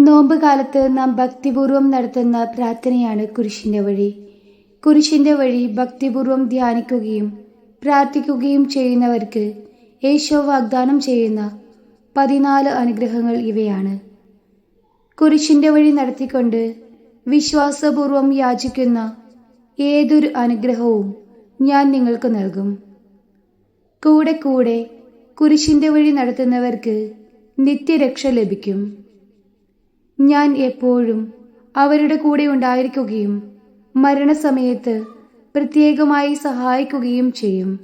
നോമ്പ് കാലത്ത് നാം ഭക്തിപൂർവം നടത്തുന്ന പ്രാർത്ഥനയാണ് കുരിശിന്റെ വഴി. കുരിശിന്റെ വഴി ഭക്തിപൂർവം ധ്യാനിക്കുകയും പ്രാർത്ഥിക്കുകയും ചെയ്യുന്നവർക്ക് യേശോ വാഗ്ദാനം ചെയ്യുന്ന പതിനാല് അനുഗ്രഹങ്ങൾ ഇവയാണ്. കുരിശിന്റെ വഴി നടത്തിക്കൊണ്ട് വിശ്വാസപൂർവം യാചിക്കുന്ന ഏതൊരു അനുഗ്രഹവും ഞാൻ നിങ്ങൾക്ക് നൽകും. കൂടെ കൂടെ കുരിശിന്റെ വഴി നടത്തുന്നവർക്ക് നിത്യരക്ഷ ലഭിക്കും. ഞാൻ എപ്പോഴും അവരുടെ കൂടെ ഉണ്ടായിരിക്കുകയും മരണസമയത്ത് പ്രത്യേകമായി സഹായിക്കുകയും ചെയ്യും.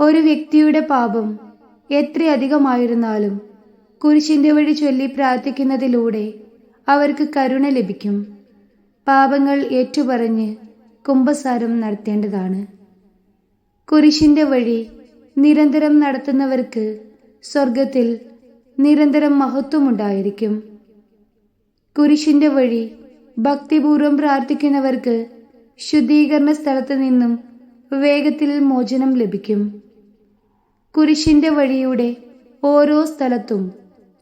ഒരു വ്യക്തിയുടെ പാപം എത്രയധികമായിരുന്നാലും കുരിശിന്റെ വഴി ചൊല്ലി പ്രാർത്ഥിക്കുന്നതിലൂടെ അവർക്ക് കരുണ ലഭിക്കും. പാപങ്ങൾ ഏറ്റുപറഞ്ഞ് കുംഭസാരം നടത്തേണ്ടതാണ്. കുരിശിന്റെ വഴി നിരന്തരം നടത്തുന്നവർക്ക് സ്വർഗത്തിൽ നിരന്തരം മഹത്വമുണ്ടായിരിക്കും. കുരിശിന്റെ വഴി ഭക്തിപൂർവം പ്രാർത്ഥിക്കുന്നവർക്ക് ശുദ്ധീകരണ സ്ഥലത്ത് നിന്നും വേഗത്തിൽ മോചനം ലഭിക്കും. കുരിശിന്റെ വഴിയുടെ ഓരോ സ്ഥലത്തും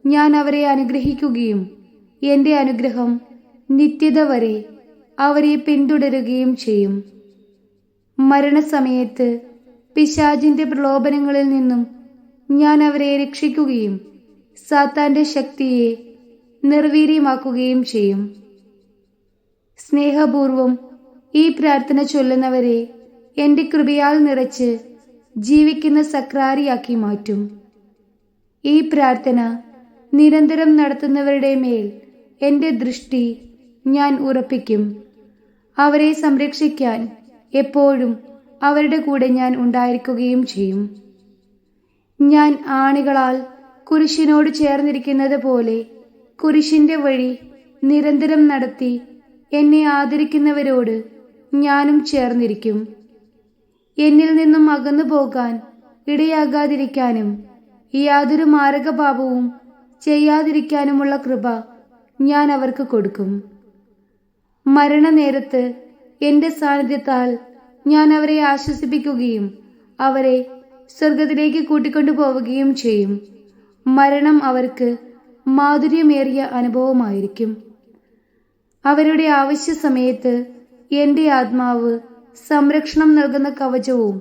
ഞാൻ അവരെ അനുഗ്രഹിക്കുകയും എന്റെ അനുഗ്രഹം നിത്യത വരെ അവരെ പിന്തുടരുകയും ചെയ്യും. മരണസമയത്ത് പിശാജിന്റെ പ്രലോഭനങ്ങളിൽ നിന്നും ഞാൻ അവരെ രക്ഷിക്കുകയും സാത്താന്റെ ശക്തിയെ നിർവീര്യമാക്കുകയും ചെയ്യും. സ്നേഹപൂർവം ഈ പ്രാർത്ഥന ചൊല്ലുന്നവരെ എന്റെ കൃപയാൽ നിറച്ച് ജീവിക്കുന്ന സക്രാരിയാക്കി മാറ്റും. ഈ പ്രാർത്ഥന നിരന്തരം നടത്തുന്നവരുടെ മേൽ എന്റെ ദൃഷ്ടി ഞാൻ ഉറപ്പിക്കും. അവരെ സംരക്ഷിക്കാൻ എപ്പോഴും അവരുടെ കൂടെ ഞാൻ ഉണ്ടായിരിക്കുകയും ചെയ്യും. ഞാൻ ആണികളാൽ കുരിശിനോട് ചേർന്നിരിക്കുന്നത് പോലെ കുരിശിന്റെ വഴി നിരന്തരം നടത്തി എന്നെ ആദരിക്കുന്നവരോട് ഞാനും ചേർന്നിരിക്കും. എന്നിൽ നിന്നും അകന്നു പോകാൻ ഇടയാകാതിരിക്കാനും യാതൊരു മാരകപാപവും ചെയ്യാതിരിക്കാനുമുള്ള കൃപ ഞാൻ അവർക്ക് കൊടുക്കും. മരണനേരത്ത് എന്റെ സാന്നിധ്യത്താൽ ഞാൻ അവരെ ആശ്വസിപ്പിക്കുകയും അവരെ സ്വർഗത്തിലേക്ക് കൂട്ടിക്കൊണ്ടു പോവുകയും ചെയ്യും. മരണം അവർക്ക് മാധുര്യമേറിയ അനുഭവമായിരിക്കും. അവരുടെ ആവശ്യ സമയത്ത് എന്റെ ആത്മാവ് സംരക്ഷണം നൽകുന്ന കവചവും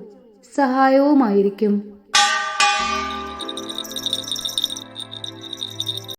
സഹായവുമായിരിക്കും.